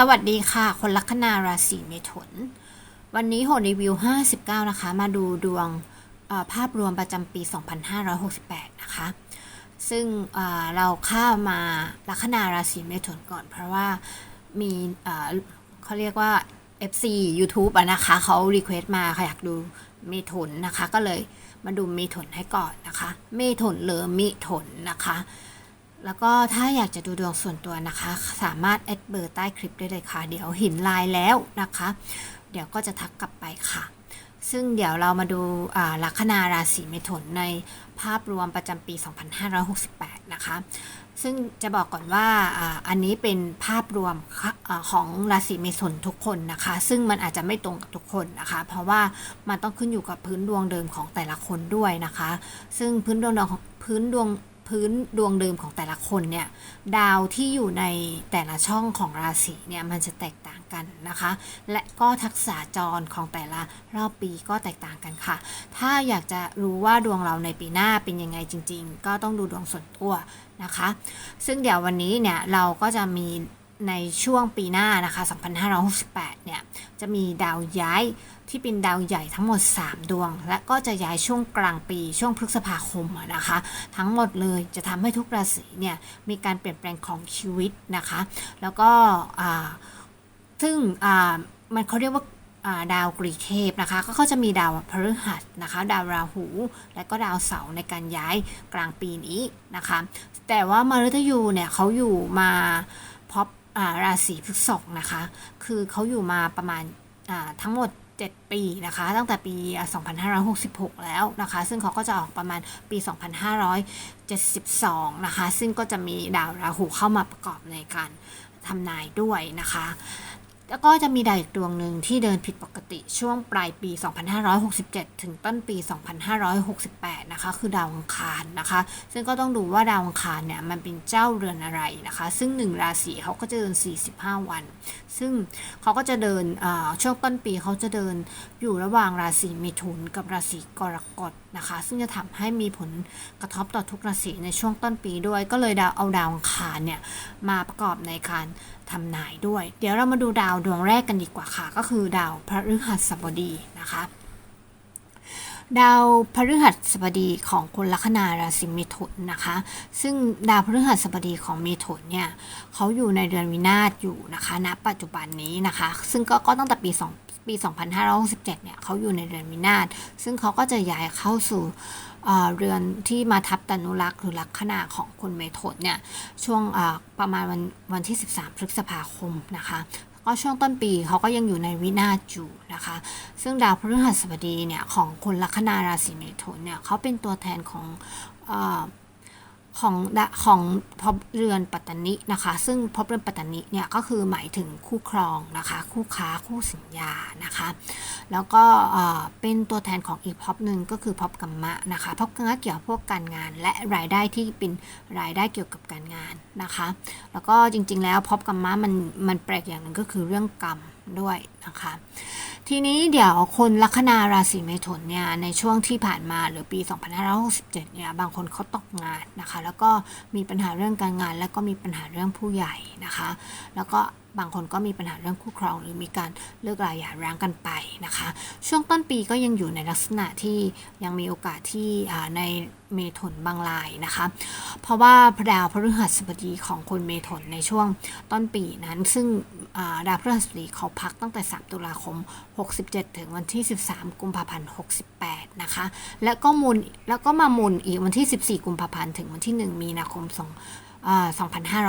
สวัสดีค่ะ คนลัคนาราศีเมถุน วันนี้โหดรีวิว 59 นะคะ มาดูดวงภาพรวมประจำปี 2568 นะคะ ซึ่งเราข้ามาลัคนาราศีเมถุนก่อน เพราะว่ามีเขาเรียกว่า FC YouTube อะนะคะเขารีเควสต์มาเขาอยากดูเมถุนนะคะ ก็เลยมาดูเมถุนให้ก่อนนะคะ เมถุนหรือมิถุนนะคะ แล้วก็ถ้าอยากจะดูดวงส่วนตัวนะคะ สามารถแอดเบอร์ใต้คลิปได้เลยค่ะ เดี๋ยวเห็นไลน์แล้วนะคะ เดี๋ยวก็จะทักกลับไปค่ะ ซึ่งเดี๋ยวเรามาดูาลัคนาราศีเมถุนในภาพรวมประจำปี 2568 นะคะ ซึ่งจะบอกก่อนว่าอันนี้เป็นภาพรวมของราศีเมถุนทุกคนนะคะ ซึ่งมันอาจจะไม่ตรงกับทุกคนนะคะ เพราะว่ามันต้องขึ้นอยู่กับพื้นดวงเดิมของแต่ละคนด้วยนะคะ ซึ่งพื้นดวงพื้นดวง พื้นดวงเดิมของแต่ละคนเนี่ยดาวที่อยู่ในแต่ละช่องของราศีเนี่ยมันจะแตกต่างกันนะคะ และก็ทักษะจรของแต่ละรอบปีก็แตกต่างกันค่ะ ถ้าอยากจะรู้ว่าดวงเราในปีหน้าเป็นยังไงจริง ๆ ก็ต้องดูดวงส่วนตัวนะคะ ซึ่งเดี๋ยววันนี้เนี่ยเราก็จะมีในช่วงปีหน้านะคะ 2568 เนี่ย จะมีดาวย้าย ที่เป็นดาวใหญ่ทั้งหมด 3 ดวง และก็จะย้ายช่วงกลางปีช่วงพฤษภาคมนะคะ ทั้งหมดเลยจะทำให้ทุกราศีเนี่ยมีการเปลี่ยนแปลงของชีวิตนะคะ แล้วก็ซึ่งมันเขาเรียกว่าดาวกรีเทพนะคะก็เขาจะมีดาวพฤหัสนะคะ ดาวราหู และก็ดาวเสาร์ในการย้ายกลางปีนี้นะคะ แต่ว่ามฤตยูเนี่ยเขาอยู่มาพบราศีพฤษภนะคะ คือเขาอยู่มาประมาณทั้งหมด 7 ปีนะคะ ตั้งแต่ปี 2566 แล้วนะคะ ซึ่งเขาก็จะออกประมาณปี 2572 นะคะ ซึ่งก็จะมีดาวราหูเข้ามาประกอบในการทำนายด้วยนะคะ แล้วก็จะมีดาวอีกดวงหนึ่งที่เดินผิดปกติช่วงปลายปี 2567 ถึงต้นปี 2568 นะคะ คือดาวอังคารนะคะ ซึ่งก็ต้องดูว่าดาวอังคารเนี่ยมันเป็นเจ้าเรือนอะไรนะคะ ซึ่งหนึ่งราศีเขาก็จะเดิน 45 วัน ซึ่งเขาก็จะเดินอ่าช่วงต้นปีเขาจะเดินอยู่ระหว่างราศีมิถุนกับราศีกรกฎ นะคะ ซึ่งจะทำให้มีผลกระทบต่อทุกราศีในช่วงต้นปีด้วย ก็เลยดาวเอาดาวอังคารเนี่ยมาประกอบในการทำนายด้วย เดี๋ยวเรามาดูดาวดวงแรกกันดีกว่าค่ะ ก็คือดาวพฤหัสบดีนะคะดาวพฤหัสบดีของคนลัคนาราศีเมถุนนะคะ ซึ่งดาวพฤหัสบดีของเมถุนเนี่ยเขาอยู่ในเดือนวินาศอยู่นะคะณปัจจุบันนี้นะคะ ซึ่งก็ก็ตั้งแต่ปี2 ปี 2567 เนี่ยเขาอยู่ในเดือนวินาศซึ่งเขาก็จะย้ายเข้าสู่เรือนที่มาทับตนุรักษ์หรือลัคนาของคนเมถุนเนี่ยช่วงประมาณวันวันที่ 13 พฤษภาคมนะคะก็ช่วงต้นปีเขาก็ยังอยู่ในวินาศอยู่นะคะ ซึ่งดาวพฤหัสบดีเนี่ยของคนลัคนาราศีเมถุนเนี่ยเขาเป็นตัวแทนของ ของของพบเรือนปัตตนินะคะ ซึ่งพบเรือนปัตตนิเนี่ยก็คือหมายถึงคู่ครองนะคะ คู่ค้าคู่สัญญานะคะ แล้วก็เป็นตัวแทนของอีกพบหนึ่งก็คือพบกัมมะนะคะพบกัมมะเกี่ยวกับพวกการงาน และรายได้ที่เป็นรายได้เกี่ยวกับการงานนะคะ แล้วก็จริงๆแล้วพบกรรมะมันมันแปลกอย่างหนึ่งก็คือเรื่องกรรม ด้วยนะคะ ทีนี้เดี๋ยวคนลัคนาราศีเมถุนเนี่ยในช่วงที่ผ่านมาหรือปี 2567เนี่ยบางคนเขาตกงานนะคะ แล้วก็มีปัญหาเรื่องการงาน แล้วก็มีปัญหาเรื่องผู้ใหญ่นะคะ แล้วก็บางคนก็มีปัญหาเรื่องคู่ครอง หรือมีการเลิกราหย่าร้างกันไปนะคะ ช่วงต้นปีก็ยังอยู่ในลักษณะที่ยังมีโอกาสที่ในเมถุนบางรายนะคะ เพราะว่าพระดาวพฤหัสบดีของคนเมถุนในช่วงต้นปีนั้น ซึ่ง ดาวพฤหัสบดีเขาพักตั้งแต่ 3 ตุลาคม 67 ถึงวันที่ 13 กุมภาพันธ์ 68 นะคะ แล้วก็มุนแล้วก็มามุนอีกวันที่ 14 กุมภาพันธ์ ถึงวันที่ 1 มีนาคม2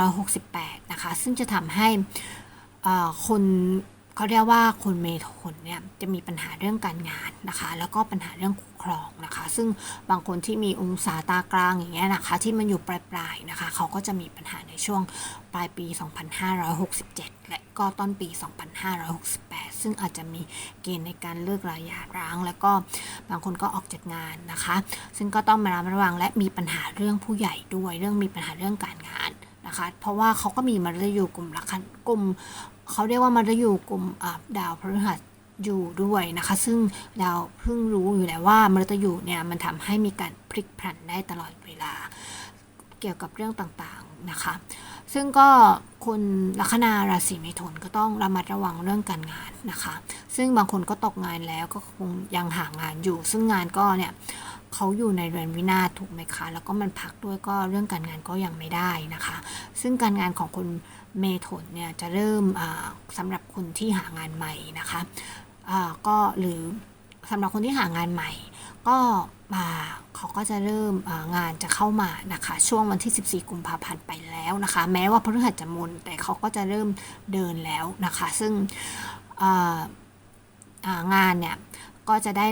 2568 นะคะ ซึ่งจะทำให้คนเขาเรียกว่าคนเมถุนเนี่ยจะมีปัญหาเรื่องการงานนะคะ แล้วก็ปัญหาเรื่องคู่ รองนะคะ ซึ่งบางคนที่มีองศาตากลางอย่างเงี้ยนะคะ ที่มันอยู่ปลายๆนะคะ เขาก็จะมีปัญหาในช่วงปลายปี 2567 และก็ต้นปี 2568 ซึ่งอาจจะมีเกณฑ์ในการเลิกราหย่าร้าง แล้วก็บางคนก็ออกจากงานนะคะ ซึ่งก็ต้องมาระมัดระวังและมีปัญหาเรื่องผู้ใหญ่ด้วย เรื่องมีปัญหาเรื่องการงานนะคะ เพราะว่าเขาก็มีมฤตยูกลุ่มลัคนกลุ่มเขาเรียกว่ามฤตยูกลุ่มดาวพฤหัส ยู่ด้วยนะคะ ซึ่งเราเพิ่งรู้อยู่แล้วว่ามฤตยูเนี่ยมันทำให้มีการพลิกผันได้ตลอดเวลา เกี่ยวกับเรื่องต่างๆนะคะ ซึ่งก็คุณลัคนาราศีเมถุนก็ต้องระมัดระวังเรื่องการงานนะคะ ซึ่งบางคนก็ตกงานแล้วก็คงยังหางานอยู่ ซึ่งงานก็เนี่ยเขาอยู่ในเรือนวินาศถูกไหมคะ แล้วก็มันพักด้วยก็เรื่องการงานก็ยังไม่ได้นะคะ ซึ่งการงานของคุณเมถุนเนี่ยจะเริ่มสำหรับคนที่หางานใหม่นะคะ ก็หรือสำหรับคนที่หางานใหม่ ก็มาเขาก็จะเริ่มงานจะเข้ามานะคะ ช่วงวันที่ 14 กุมภาพันธ์ไปแล้วนะคะ แม้ว่าพฤหัสจะมุนแต่เขาก็จะเริ่มเดินแล้วนะคะ ซึ่งงานเนี่ย ก็จะได้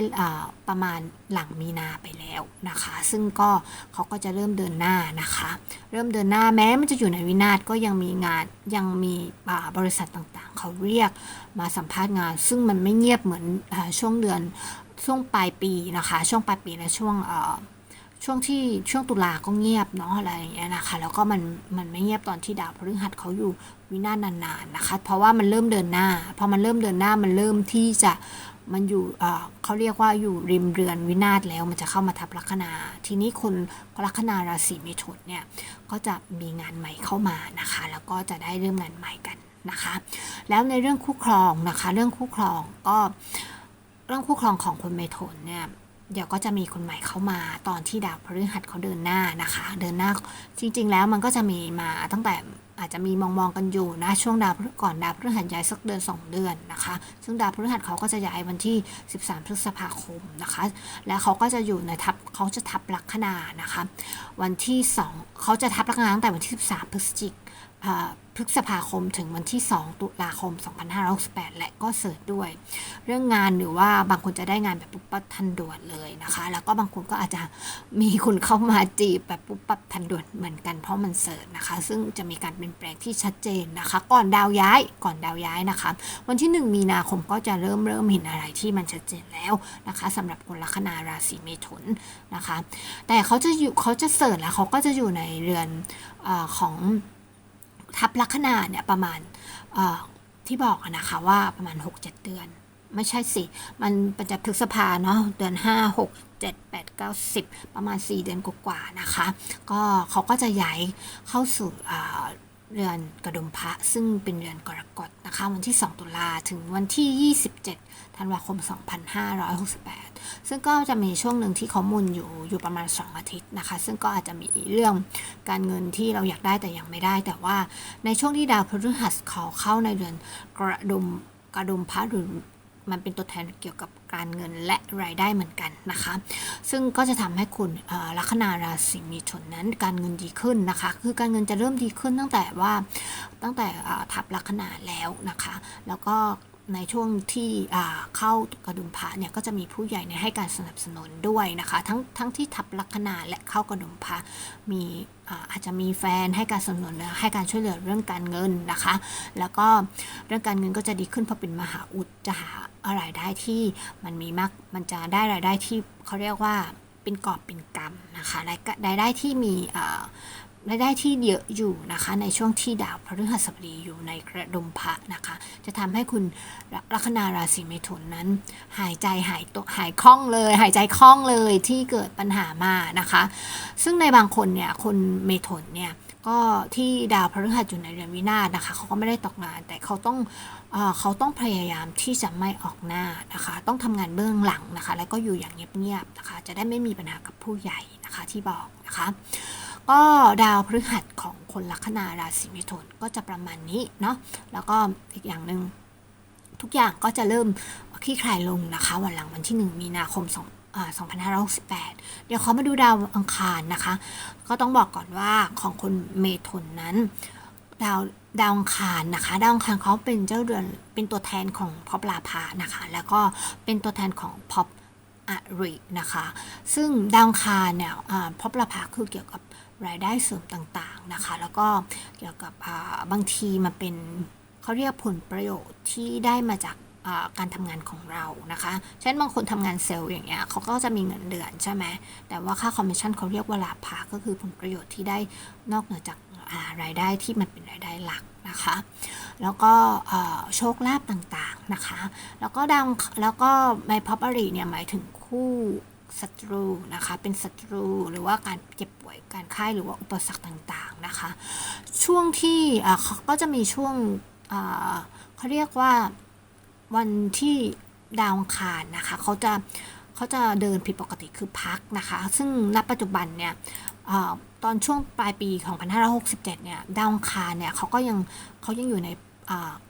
ประมาณหลังมีนาไปแล้วนะคะ ซึ่งก็เขาก็จะเริ่มเดินหน้านะคะ เริ่มเดินหน้าแม้มันจะอยู่ในวินาศก็ยังมีงานยังมีบริษัทต่างๆ เขาเรียกมาสัมภาษณ์งาน ซึ่งมันไม่เงียบเหมือนช่วงเดือนช่วงปลายปีนะคะ ช่วงปลายปีและช่วงช่วงที่ช่วงตุลาก็เงียบเนาะอะไรอย่างเงี้ยนะคะ แล้วก็มันมันไม่เงียบตอนที่ดาวพฤหัสเขาอยู่วินาศนานๆนะคะ เพราะว่ามันเริ่มเดินหน้าพอมันเริ่มเดินหน้ามันเริ่มที่จะ มันอยู่เขาเรียกว่าอยู่ริมเรือนวินาศแล้ว มันจะเข้ามาทับลัคนา ทีนี้คนลัคนาราศีเมถุนเนี่ยก็จะมีงานใหม่เข้ามานะคะ แล้วก็จะได้เริ่มงานใหม่กันนะคะ แล้วในเรื่องคู่ครองนะคะ เรื่องคู่ครองก็เรื่องคู่ครองของคนเมถุนเนี่ยเดี๋ยวก็จะมีคนใหม่เข้ามาตอนที่ดาวพฤหัสเขาเดินหน้านะคะ เดินหน้าจริง ๆ แล้วมันก็จะมีมาตั้งแต่ อาจจะมีมองมองกันอยู่นะช่วงดาวก่อนดาวพฤหัสย้ายสักเดือน 2 เดือนนะคะ ซึ่งดาวพฤหัสเขาก็จะย้ายวันที่ 13 พฤษภาคมนะคะ และเขาก็จะอยู่ในทับเขาจะทับลัคนานะคะ วันที่ 2 เขาจะทับลัคนาตั้งแต่วันที่ 13 พฤศจิก พฤษภาคมถึงวันที่ 2 ตุลาคม 2568 และก็เสิร์ชด้วย เรื่องงานหรือว่าบางคนจะได้งานแบบปุ๊บปั๊บทันด่วนเลยนะคะ แล้วก็บางคนก็อาจจะมีคุณเข้ามาจีบแบบปุ๊บปั๊บทันด่วนเหมือนกันเพราะมันเสิร์ชนะคะ ซึ่งจะมีการเปลี่ยนแปลงที่ชัดเจนนะคะ ก่อนดาวย้ายก่อนดาวย้ายนะคะ วันที่ 1 มีนาคมก็จะเริ่มเริ่มเห็นอะไรที่มันชัดเจนแล้วนะคะสำหรับคนลัคนาราศีเมถุนนะคะ แต่เขาจะอยู่เขาจะเสิร์ชแล้วเขาก็จะอยู่ในเรือนอของ ทับลัคนาเนี่ยประมาณที่บอกนะคะว่าประมาณ 6-7 เดือน ไม่ใช่สิ มันประจะพฤษภาเนาะเดือน 5 6 7 8 9 10 ประมาณ 4 เดือนกว่าๆนะคะ ก็เขาก็จะย้ายเข้าสู่เรือนกระดุมพระซึ่งเป็นเรือนกรกฎนะคะ วันที่ 2 ตุลาถึงวันที่ 27 ธันวาคม 2568 ซึ่งก็จะมีช่วงหนึ่งที่เขามุนอยู่อยู่ประมาณ 2 อาทิตย์นะคะ ซึ่งก็อาจจะมีเรื่องการเงินที่เราอยากได้แต่ยังไม่ได้ แต่ว่าในช่วงที่ดาวพฤหัสเขาเข้าในเรือนกระดุมกระดุมพระหรือมันเป็นตัวแทนเกี่ยวกับการเงินและรายได้เหมือนกันนะคะ ซึ่งก็จะทำให้คุณลัคนาราศีมีชนนั้นการเงินดีขึ้นนะคะ คือการเงินจะเริ่มดีขึ้นตั้งแต่ว่าตั้งแต่ทับลัคนาแล้วนะคะ แล้วก็ ในช่วงที่เข้ากระดุมพระเนี่ยก็จะมีผู้ใหญ่ให้การสนับสนุนด้วยนะคะ ทั้งทั้งที่ทับลัคนาและเข้ากระดุมพระมีอาจจะมีแฟนให้การสนับสนุนให้การช่วยเหลือเรื่องการเงินนะคะ แล้วก็เรื่องการเงินก็จะดีขึ้นเพราะเป็นมหาอุดจะหารายได้ที่มันมีมากมันจะได้รายได้ที่เขาเรียกว่าเป็นกอบเป็นกำนะคะรายได้ที่มี รายได้ที่เยอะอยู่นะคะในช่วงที่ดาวพฤหัสบดีอยู่ในกระดุมพระนะคะ จะทำให้คุณลัคนาราศีเมถุนนั้น หายใจหายตัวหายคล่องเลย หายใจคล่องเลยที่เกิดปัญหามานะคะ ซึ่งในบางคนเนี่ยคนเมถุนเนี่ยก็ที่ดาวพฤหัสอยู่ในเรือนวินาศนะคะเขาก็ไม่ได้ตกงาน แต่เขาต้องเขาต้องพยายามที่จะไม่ออกหน้านะคะ ต้องทำงานเบื้องหลังนะคะ แล้วก็อยู่อย่างเงียบๆนะคะ จะได้ไม่มีปัญหากับผู้ใหญ่นะคะที่บอกนะคะ ก็ดาวพฤหัสของคนลัคนาราศีมิถุนก็จะประมาณนี้เนาะแล้วก็อีกอย่างหนึ่งทุกอย่างก็จะเริ่มคลี่คลายลงนะคะ วันหลังวันที่ 1 มีนาคม2 2568 เดี๋ยวเขามาดูดาวอังคารนะคะ ก็ต้องบอกก่อนว่าของคนเมถุนนั้น ดาวดาวอังคารนะคะ ดาวอังคารเขาเป็นเจ้าเดือนเป็นตัวแทนของพอปลาภานะคะ แล้วก็เป็นตัวแทนของพอปอารินะคะ ซึ่งดาวอังคารเนี่ยพอปลาภาคือเกี่ยวกับ รายได้เสริมต่างๆนะคะ แล้วก็เกี่ยวกับบางทีมาเป็นเขาเรียกผลประโยชน์ที่ได้มาจากการทำงานของเรานะคะ เช่นบางคนทำงานเซลล์อย่างเงี้ยเขาก็จะมีเงินเดือนใช่ไหม แต่ว่าค่าคอมมิชชั่นเขาเรียกว่าลาภาก็คือผลประโยชน์ที่ได้นอกเหนือจากรายได้ที่มันเป็นรายได้หลักนะคะ แล้วก็โชคลาภต่างๆนะคะ แล้วก็ดังแล้วก็ไมพอารีเนี่ยหมายถึงคู่ ศัตรูนะคะ เป็นศัตรูหรือว่าการเจ็บป่วยการไข้หรือว่าอุปสรรคต่างๆนะคะ ช่วงที่เขาก็จะมีช่วงเขาเรียกว่าวันที่ดาวองคารนะคะเขาจะเขาจะเดินผิดปกติคือพักนะคะ ซึ่งณปัจจุบันเนี่ยตอนช่วงปลายปีของ2567เนี่ยดาวองคารเนี่ยเขาก็ยังเขายังอยู่ใน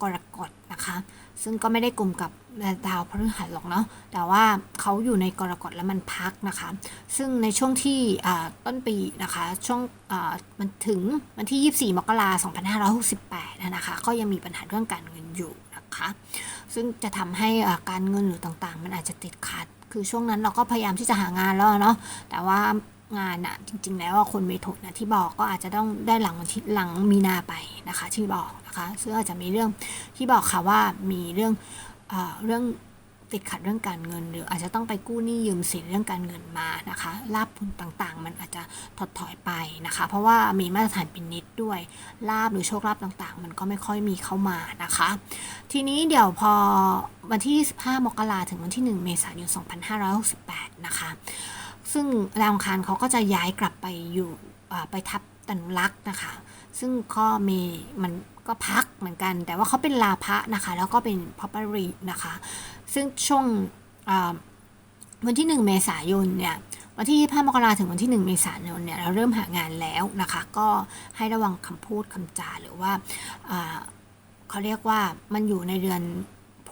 กรกฎนะคะ ซึ่งก็ไม่ได้กลุ่มกับ ดาวพฤหัสหรอกเนาะแต่ว่าเขาอยู่ในกรกฎแล้วมันพักนะคะ ซึ่งในช่วงที่ต้นปีนะคะ ช่วงมันถึงวันที่ 24 มกราคม2568นะคะ ก็ยังมีปัญหาเรื่องการเงินอยู่นะคะ ซึ่งจะทำให้การเงินหรือต่างๆ มันอาจจะติดขัด คือช่วงนั้นเราก็พยายามที่จะหางานแล้วเนาะ แต่ว่างานอะจริง ๆ แล้วคนเมถุนนะที่บอกก็อาจจะต้องได้หลังวันที่หลังมีนาไปนะคะ ที่บอกนะคะซึ่งอาจจะมีเรื่องที่บอกค่ะว่ามีเรื่อง เรื่องติดขัดเรื่องการเงิน หรืออาจจะต้องไปกู้หนี้ยืมสินเรื่องการเงินมานะคะลาบผลต่างๆ มันอาจจะถดถอยไปนะคะ เพราะว่ามีมาตรฐานเป็นนิดด้วยลาบหรือโชคลาภต่างๆ มันก็ไม่ค่อยมีเข้ามานะคะ ทีนี้เดี๋ยวพอวันที่ 25 มกราถึงวันที่ 1 เมษายน 2568 นะคะ ซึ่งดาวอังคารเขาก็จะย้ายกลับไปอยู่ไปทับตนุรักษ์นะคะ ซึ่งก็มีมันก็พักเหมือนกัน แต่ว่าเขาเป็นลาภะนะคะ แล้วก็เป็นพอปรีนะคะ ซึ่งช่วงวันที่ 1 เมษายนเนี่ยวันที่25มกราถึงวันที่ 1 เมษายนเนี่ยเราเริ่มหางานแล้วนะคะ ก็ให้ระวังคำพูดคำจาหรือว่าเขาเรียกว่ามันอยู่ในเดือน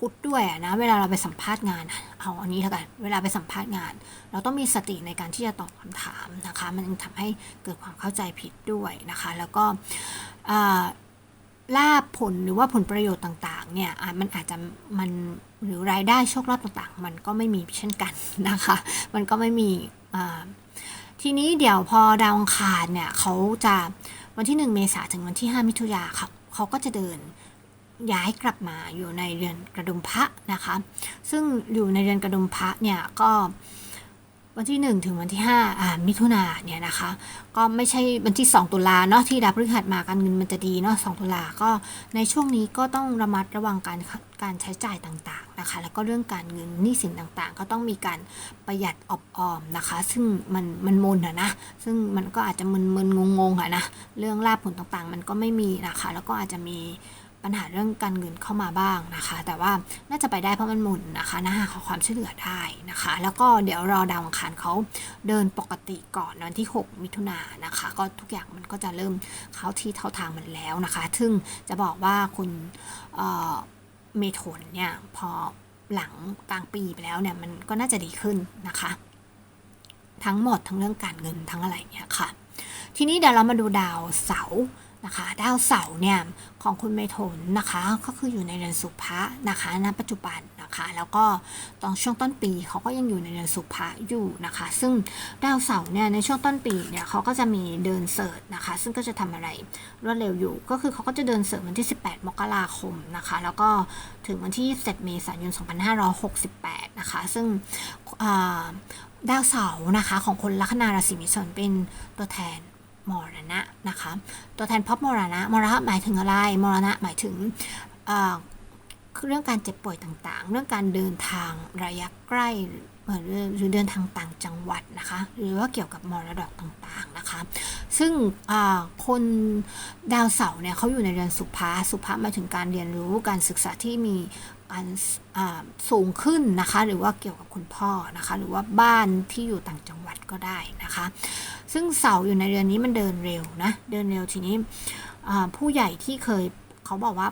พุธด้วยนะ เวลาเราไปสัมภาษณ์งาน เอาอันนี้เท่ากัน เวลาไปสัมภาษณ์งาน เราต้องมีสติในการที่จะตอบคำถามนะคะ มันทำให้เกิดความเข้าใจผิดด้วยนะคะ แล้วก็ลาบผลหรือว่าผลประโยชน์ต่างๆเนี่ยมันอาจจะมันหรือรายได้โชคลาภต่างๆ มันก็ไม่มีเช่นกันนะคะ มันก็ไม่มีทีนี้เดี๋ยวพอดาวอังคารเนี่ยเขาจะวันที่ 1 เมษาถึงวันที่ 5 มิถุนาเขาเขาก็จะเดิน ย้ายกลับมาอยู่ในเรือนกระดุมพระนะคะ ซึ่งอยู่ในเรือนกระดุมพระเนี่ยก็วันที่ 1 ถึงวันที่5อ่ามิถุนาเนี่ยนะคะ ก็ไม่ใช่วันที่ 2 ตุลาเนาะที่ดาวพฤหัสมาการเงินมันจะดีเนาะ2ตุลาก็ในช่วงนี้ก็ต้องระมัดระวังการการใช้จ่ายต่างๆนะคะ แล้วก็เรื่องการเงินหนี้สินต่างๆ ก็ต้องมีการประหยัดอออมนะคะ ซึ่งมันมันมนอะนะ ซึ่งมันก็อาจจะมึนๆงงๆอะนะเรื่องลาบผลต่างๆ มันก็ไม่มีนะคะ แล้วก็อาจจะมี ปัญหาเรื่องการเงินเข้ามาบ้างนะคะ แต่ว่าน่าจะไปได้เพราะมันหมุนนะคะน่าขอความช่วยเหลือได้นะคะ แล้วก็เดี๋ยวรอดาวอังคารเขาเดินปกติก่อนวันที่ 6 มิถุนายนนะคะ ก็ทุกอย่างมันก็จะเริ่มเข้าที่เท่าทางมันแล้วนะคะ ซึ่งจะบอกว่าคุณเมทนเนี่ยพอหลังกลางปีไปแล้วเนี่ยมันก็น่าจะดีขึ้นนะคะ ทั้งหมดทั้งเรื่องการเงินทั้งอะไรเนี่ยค่ะ ทีนี้เดี๋ยวเรามาดูดาวเสาร์ นะคะดาวเสาร์เนี่ยของคุณเมทนนะคะก็คืออยู่ในเดือนสุภะนะคะณปัจจุบันนะคะแล้วก็ตอนช่วงต้นปีเขาก็ยังอยู่ในเดือนสุภะอยู่นะคะ ซึ่งดาวเสาร์เนี่ยในช่วงต้นปีเนี่ยเขาก็จะมีเดินเสิร์ชนะคะ ซึ่งก็จะทำอะไรรวดเร็วอยู่ ก็คือเขาก็จะเดินเสิร์ชวันที่ 18 มกราคมนะคะ แล้วก็ถึงวันที่7เมษายน 2568 นะคะ ซึ่งดาวเสาร์นะคะของคนลัคนาราศีมิถุนเป็นตัวแทน มรณะนะคะ ตัวแทนพบมรณะมรณะหมายถึงอะไรมรณะหมายถึงเรื่องการเจ็บป่วยต่างๆ เรื่องการเดินทางระยะใกล้หรือเดินทางต่างจังหวัดนะคะ หรือว่าเกี่ยวกับมรดกต่างๆนะคะ ซึ่งคนดาวเสาร์เนี่ยเขาอยู่ในเรือนสุภา สุภาหมายถึงการเรียนรู้การศึกษาที่มี การสูงขึ้นนะคะ หรือว่าเกี่ยวกับคุณพ่อนะคะ หรือว่าบ้านที่อยู่ต่างจังหวัดก็ได้นะคะ ซึ่งเสาอยู่ในเรือนนี้มันเดินเร็วนะ เดินเร็วทีนี้ผู้ใหญ่ที่เคยเขาบอกว่า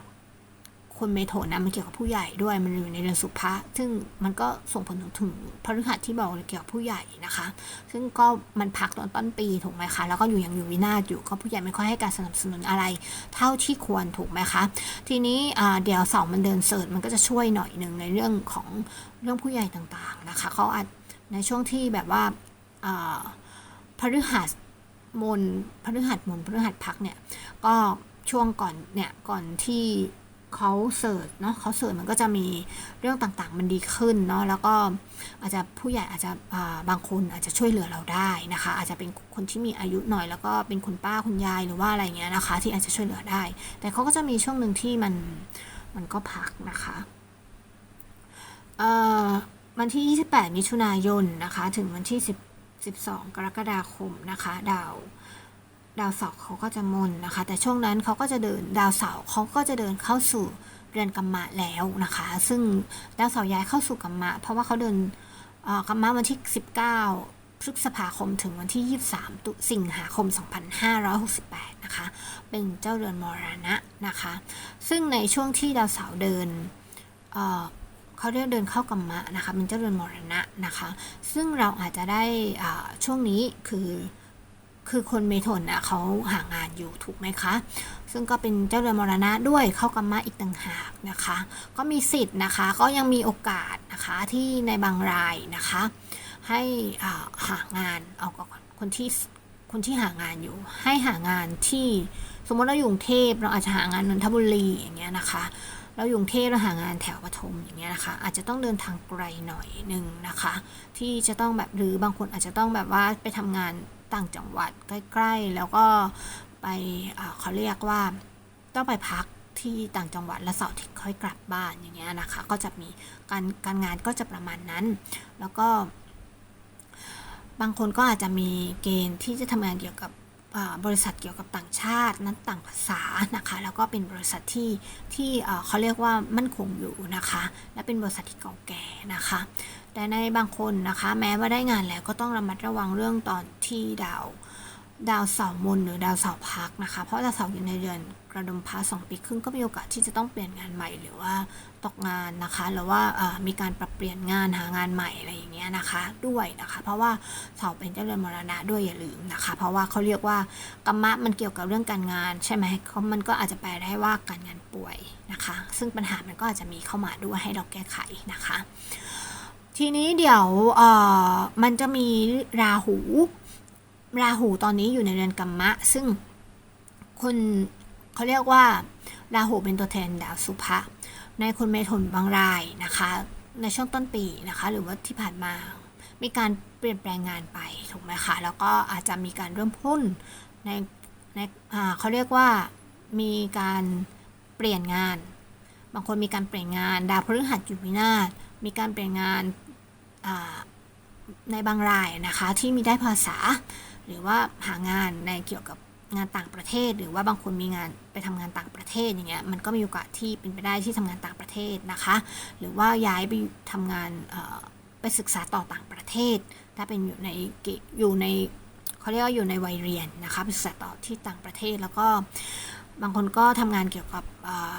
คนเมโทนะมันเกี่ยวกับผู้ใหญ่ด้วยมันอยู่ในเรือนสุภะซึ่งมันก็ส่งผลถึงพฤหัสที่บอกเกี่ยวกับผู้ใหญ่นะคะ ซึ่งก็มันพักตอนต้นปีถูกไหมคะแล้วก็อยู่อย่างอยู่วินาศอยู่ก็ผู้ใหญ่ไม่ค่อยให้การสนับสนุนอะไร เท่าที่ควรถูกไหมคะทีนี้เดี๋ยวสองมันเดินเสิร์ชมันก็จะช่วยหน่อยหนึ่งในเรื่องของเรื่องผู้ใหญ่ต่างๆนะคะเขาอาจในช่วงที่แบบว่าพฤหัสมนพฤหัสมนพฤหัสพักเนี่ยก็ช่วงก่อนเนี่ยก่อนที่ เขาเสิร์ชเนาะเขาเสิร์ชมันก็จะมีเรื่องต่างๆ มันดีขึ้นเนาะแล้วก็อาจจะผู้ใหญ่อาจจะบางคนอาจจะช่วยเหลือเราได้นะคะ อาจจะเป็นคนที่มีอายุหน่อย แล้วก็เป็นคุณป้าคุณยายหรือว่าอะไรเงี้ยนะคะ ที่อาจจะช่วยเหลือได้ แต่เขาก็จะมีช่วงหนึ่งที่มันมันก็พักนะคะเอ่อวันที่ 28 มิถุนายนนะคะ ถึงวันที่10 12 กรกฎาคมนะคะ ดาว ดาวเสาร์เขาก็จะมนนะคะ แต่ช่วงนั้นเขาก็จะเดินดาวเสาร์เขาก็จะเดินเข้าสู่เรือนกัมมะแล้วนะคะ ซึ่งดาวเสาร์ย้ายเข้าสู่กัมมะ เพราะว่าเขาเดินกัมมะวันที่ 19พฤษภาคมถึงวันที่ 23 ตุสิงหาคม 2568 นะคะ เป็นเจ้าเรือนมรณะนะคะ ซึ่งในช่วงที่ดาวเสาร์เดินเขาเรียกเดินเข้ากัมมะนะคะ เป็นเจ้าเรือนมรณะนะคะ ซึ่งเราอาจจะได้ช่วงนี้คือ คือคนเมถุนนะเขาหางานอยู่ถูกไหมคะ ซึ่งก็เป็นเจ้าเรือนมรณะด้วยเข้ากรรมะอีกต่างหากนะคะ ก็มีสิทธิ์นะคะ ก็ยังมีโอกาสนะคะที่ในบางรายนะคะ ให้หางานเอาก็คนที่คนที่หางานอยู่ ให้หางานที่สมมติเราอยู่กรุงเทพเราอาจจะหางานนนทบุรีอย่างเงี้ยนะคะเราอยู่กรุงเทพเราหางานแถวปทุมอย่างเงี้ยนะคะ อาจจะต้องเดินทางไกลหน่อยหนึ่งนะคะ ที่จะต้องแบบหรือบางคนอาจจะต้องแบบว่าไปทำงาน ต่างจังหวัดใกล้ ๆ แล้วก็ไปเขาเรียกว่าต้องไปพักที่ต่างจังหวัดแล้วเสาร์อาทิตย์ค่อยกลับบ้านอย่างเงี้ยนะคะ ก็จะมีการการงานก็จะประมาณนั้น แล้วก็บางคนก็อาจจะมีเกณฑ์ที่จะทำงานเกี่ยวกับบริษัทเกี่ยวกับต่างชาตินั้นต่างภาษานะคะ แล้วก็เป็นบริษัทที่ที่เขาเรียกว่ามั่นคงอยู่นะคะ และเป็นบริษัทที่เก่าแก่นะคะ แต่ในบางคนนะคะ แม้ว่าได้งานแล้วก็ต้องระมัดระวังเรื่องตอนที่ดาว ดาวเสาร์มนหรือดาวเสาร์พักนะคะ เพราะดาวเสาร์อยู่ในเดือนกระดุมพาสองปีครึ่งก็มีโอกาสที่จะต้องเปลี่ยนงานใหม่หรือว่าตกงานนะคะหรือว่ามีการปรับเปลี่ยนงานหางานใหม่อะไรอย่างเงี้ยนะคะด้วยนะคะ เพราะว่าเสาร์เป็นเจ้าเรือนมรณะด้วยอย่าลืมนะคะ เพราะว่าเขาเรียกว่ากรรมะมันเกี่ยวกับเรื่องการงานใช่ไหมเขามันก็อาจจะแปลได้ว่าการงานป่วยนะคะ ซึ่งปัญหามันก็อาจจะมีเข้ามาด้วยให้เราแก้ไขนะคะ ทีนี้เดี๋ยวเอ่อมันจะมีราหู ราหูตอนนี้อยู่ในเรือนกัมมะ ซึ่งคนเขาเรียกว่า ราหูเป็นตัวแทนดาวสุภะในคนเมถุนบางรายนะคะ ในช่วงต้นปีนะคะ หรือว่าที่ผ่านมามีการเปลี่ยนแปลงงานไปถูกไหมคะ แล้วก็อาจจะมีการเริ่มหุ้นในในเขาเรียกว่ามีการเปลี่ยนงาน บางคนมีการเปลี่ยนงาน ดาวพฤหัสอยู่วินาศมีการเปลี่ยนงาน ในบางรายนะคะที่มีได้ภาษา หรือว่าหางานในเกี่ยวกับงานต่างประเทศ หรือว่าบางคนมีงานไปทำงานต่างประเทศอย่างเงี้ยมันก็มีโอกาสที่เป็นไปได้ที่ทำงานต่างประเทศนะคะ หรือว่าย้ายไปทำงานไปศึกษาต่อต่างประเทศ ถ้าเป็นอยู่ในอยู่ในเขาเรียกว่าอยู่ในวัยเรียนนะคะศึกษาต่อที่ต่างประเทศแล้วก็บางคนก็ทำงานเกี่ยวกับ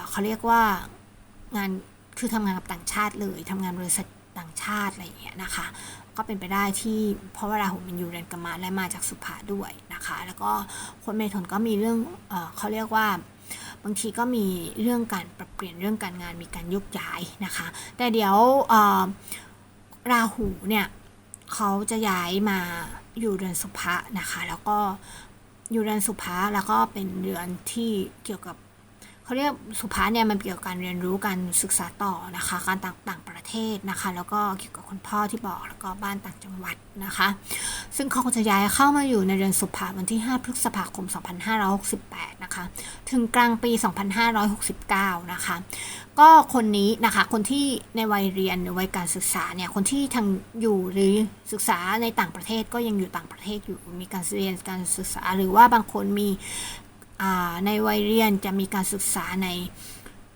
เขาเรียกว่างานคือทำงานกับต่างชาติเลยทำงานบริษัท ต่างชาติอะไรอย่างเงี้ยนะคะ ก็เป็นไปได้ที่เพราะว่าราหูมันอยู่เรนกรรมะและมาจากสุภาด้วยนะคะ แล้วก็คนเมถุนก็มีเรื่องเอเขาเรียกว่าบางทีก็มีเรื่องการปรับเปลี่ยนเรื่องการงานมีการยกย้ายนะคะ แต่เดี๋ยวราหูเนี่ยเขาจะย้ายมาอยู่เรือนสุภะนะคะ แล้วก็อยู่เรือนสุภะแล้วก็เป็นเรือนที่เกี่ยวกับ เขาเรียกสุภาเนี่ยมันเกี่ยวกับการเรียนรู้การศึกษาต่อนะคะ การต่างต่างประเทศนะคะ แล้วก็เกี่ยวกับคุณพ่อที่บอกแล้วก็บ้านต่างจังหวัดนะคะ ซึ่งเขาจะย้ายเข้ามาอยู่ในเดือนสุภาวันที่ 5 พฤษภาคม 2568 นะคะ ถึงกลางปี 2569 นะคะ ก็คนนี้นะคะคนที่ในวัยเรียนหรือวัยการศึกษาเนี่ยคนที่ทางอยู่หรือศึกษาในต่างประเทศก็ยังอยู่ต่างประเทศอยู่มีการเรียนการศึกษาหรือว่าบางคนมี ในวัยเรียนจะมีการศึกษาใน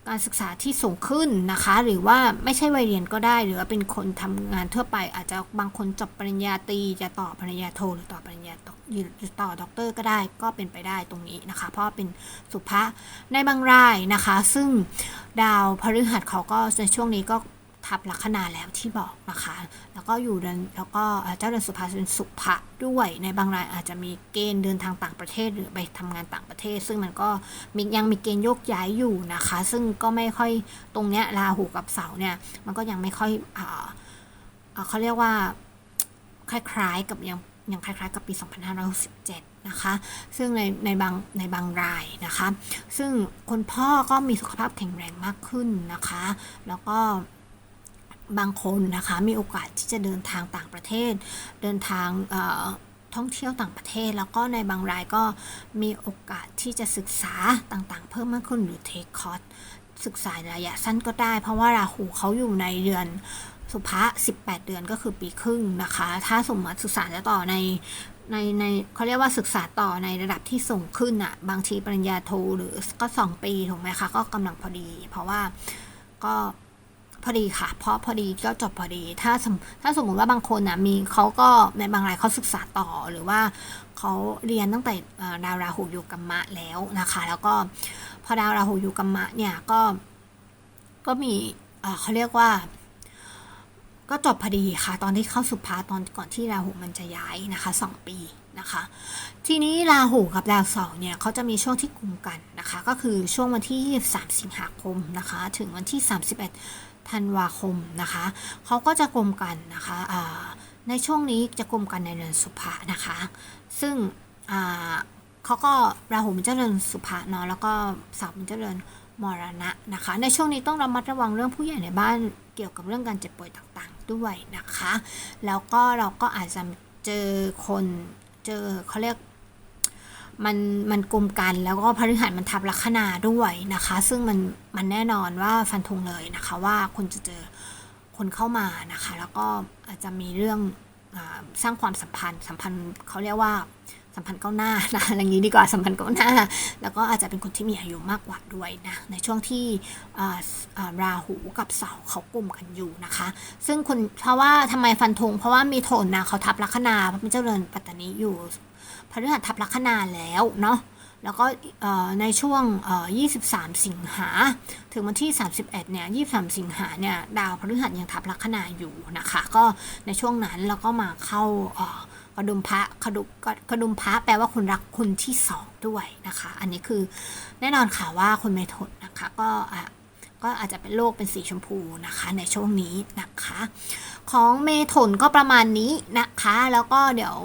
การศึกษาที่สูงขึ้นนะคะ หรือว่าไม่ใช่วัยเรียนก็ได้ หรือว่าเป็นคนทำงานทั่วไป อาจจะบางคนจบปริญญาตรีจะต่อปริญญาโทหรือต่อปริญญาตหรือต่อด็อกเตอร์ก็ได้ก็เป็นไปได้ตรงนี้นะคะ เพราะเป็นสุภาในบางรายนะคะ ซึ่งดาวพฤหัสเขาก็ในช่วงนี้ก็ ทับลัคนาแล้วที่บอกนะคะ แล้วก็อยู่เดินแล้วก็เจ้าเดือนสุภาเป็นสุภะด้วยในบางรายอาจจะมีเกณฑ์เดินทางต่างประเทศหรือไปทำงานต่างประเทศ ซึ่งมันก็มียังมีเกณฑ์โยกย้ายอยู่นะคะ ซึ่งก็ไม่ค่อยตรงเนี้ยราหูกับเสาเนี่ยมันก็ยังไม่ค่อยอ่าเขาเรียกว่าคล้ายๆกับยังยังคล้ายๆกับปี 2567 นะคะ ซึ่งในในบางในบางรายนะคะ ซึ่งคนพ่อก็มีสุขภาพแข็งแรงมากขึ้นนะคะ แล้วก็ บางคนนะคะมีโอกาสที่จะเดินทางต่างประเทศ เดินทางท่องเที่ยวต่างประเทศ แล้วก็ในบางรายก็มีโอกาสที่จะศึกษาต่างๆ เพิ่มมากขึ้นหรือเทคคอร์สศึกษาระยะสั้นก็ได้ เพราะว่าราหูเขาอยู่ในเรือนสุภะ18 เดือนก็คือปีครึ่งนะคะ ถ้าสมมติศึกษาจะต่อในในในเขาเรียกว่าศึกษาต่อในระดับที่ส่งขึ้นอะ่ะบางทีปริญญาโทหรือก็ 2 ปีถูกไหมคะ ก็กำลังพอดี เพราะว่าก็ อดีค่ะ เพราะพอดีก็จบพอดี ถ้าสมถ้าสมมุติว่าบางคนนะมีเขาก็ในบางรายเขาศึกษาต่อหรือว่าเขาเรียนตั้งแต่ดาวราหูอยู่กัมมะแล้วนะคะ แล้วก็พอดาวราหูอยู่กัมมะเนี่ยก็ก็มีเขาเรียกว่า ก็จบพอดีค่ะ ตอนที่เข้าสุภาตอนก่อนที่ราหูมันจะย้ายนะคะ2ปีนะคะ ทีนี้ราหูกับดาวเสาร์เนี่ยเขาจะมีช่วงที่กลุ่มกันนะคะ ก็คือช่วงวันที่ 23 สิงหาคมนะคะ ถึงวันที่ 31 ธันวาคมนะคะเขาก็จะกลมกันนะคะในช่วงนี้จะกลมกันในเดือนสุภานะคะ ซึ่งเขาก็ราหูมันจะเดินสุภาเนาะแล้วก็เสาร์มันจะเดินมรณะนะคะ ในช่วงนี้ต้องระมัดระวังเรื่องผู้ใหญ่ในบ้านเกี่ยวกับเรื่องการเจ็บป่วยต่างๆด้วยนะคะ แล้วก็เราก็อาจจะเจอคนเจอเขาเรียก มันมันกลมกันแล้วก็พฤหัสมันทับลัคนาด้วยนะคะ ซึ่งมันมันแน่นอนว่าฟันธงเลยนะคะ ว่าคุณจะเจอคนเข้ามานะคะ แล้วก็อาจจะมีเรื่องอสร้างความสัมพันธ์สัมพันธ์เขาเรียกว่าสัมพันธ์ก้าวหน้านะอย่างนี้ดีกว่าสัมพันธ์ก้าวหน้า แล้วก็อาจจะเป็นคนที่มีอายุมากกว่าด้วยนะในช่วงที่ราหูกับเสาร์เขากลุ่มกันอยู่นะคะ ซึ่งคุณเพราะว่าทำไมฟันธงเพราะว่ามีโทนนะเขาทับลัคนาพระเป็นเจ้าเรือนปัตตานีอยู่ พฤหัสทับลัคนาแล้วเนาะแล้วก็ในช่วงเอ่อ23 สิงหา ถึงวันที่ 31 เนี่ย 23 สิงหาเนี่ย ดาวพฤหัสยังทับลัคนาอยู่นะคะ ก็ในช่วงนั้นเราก็มาเข้ากระดุมพระกระดุมกระดุมพระแปลว่าคุณรักคุณที่สองด้วยนะคะ อันนี้คือแน่นอนค่ะว่าคุณเมทนนะคะ ก็ก็อาจจะเป็นโลกเป็นสีชมพูนะคะในช่วงนี้นะคะ ของเมทนก็ประมาณนี้นะคะ แล้วก็เดี๋ยว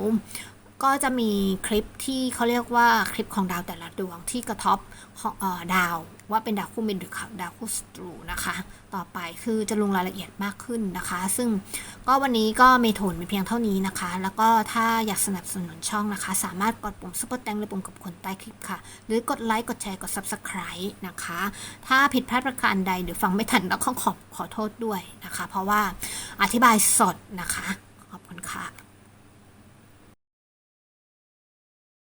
ก็จะมีคลิปที่เขาเรียกว่าคลิปของดาวแต่ละดวงที่กระทบของเอดาวว่าเป็นดาวคู่มิตรหรือดาวคู่ศัตรูนะคะ ต่อไปคือจะลงรายละเอียดมากขึ้นนะคะ ซึ่งก็วันนี้ก็เมโทนมีเพียงเท่านี้นะคะ แล้วก็ถ้าอยากสนับสนุนช่องนะคะ สามารถกดปุ่มซุปเปอร์แตงหรือปุ่มกับคนใต้คลิปค่ะ หรือกดไลค์ กดแชร์ กด Subscribe นะคะ ถ้าผิดพลาดประการใดหรือฟังไม่ทันต้องขอขอโทษด้วยนะคะ เพราะว่าอธิบายสดนะคะ ขอบคุณค่ะ